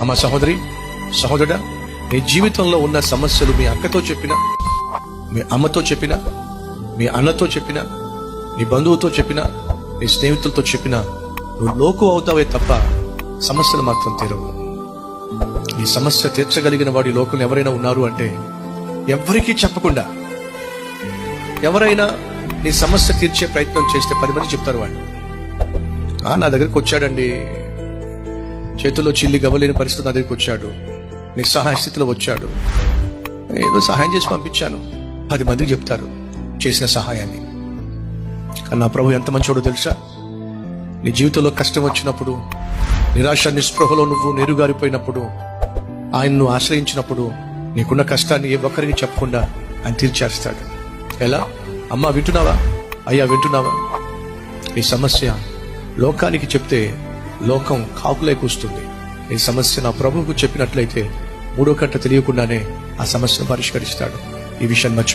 అమ్మ సహోదరి సహోదరుడా మీ జీవితంలో ఉన్న సమస్యలు మీ అక్కతో చెప్పినా మీ అమ్మతో చెప్పినా మీ అన్నతో చెప్పినా నీ బంధువుతో చెప్పినా నీ స్నేహితులతో చెప్పినా నువ్వు లోకు అవుతావే తప్ప సమస్యలు మాత్రం తీరవు. ఈ సమస్య తీర్చగలిగిన వాడి లోకంలో ఎవరైనా ఉన్నారు అంటే ఎవరికీ చెప్పకుండా ఎవరైనా నీ సమస్య తీర్చే ప్రయత్నం చేస్తే పది మంది చెప్తారు వాళ్ళు "ఆ, నా దగ్గరికి వచ్చాడండి. చేతుల్లో చిల్లి గవ్వలేని పరిస్థితి నా దగ్గరికి వచ్చాడు. నిస్సహాయ స్థితిలో వచ్చాడు. ఏదో సహాయం చేసి పంపించాను. పది మందికి చెప్తారు చేసిన సహాయాన్ని. కానీ నా ప్రభు ఎంత మంచోడో తెలుసా? నీ జీవితంలో కష్టం వచ్చినప్పుడు నిరాశ నిస్పృహలో నువ్వు నేరుగారిపోయినప్పుడు ఆయన్ను ఆశ్రయించినప్పుడు నీకున్న కష్టాన్ని ఏ ఒక్కరికి చెప్పకుండా ఆయన తీర్చేస్తాడు. ఎలా? అమ్మా వింటున్నావా? అయ్యా వింటున్నావా? ఈ సమస్య లోకానికి చెప్తే లోకం కాకులే కూస్తుంది. ఈ సమస్య నా ప్రభువుకు చెప్పినట్లయితే మూడో కట్ట తెలియకుండానే ఆ సమస్యను పరిష్కరిస్తాడు. ఈ విషయం మర్చి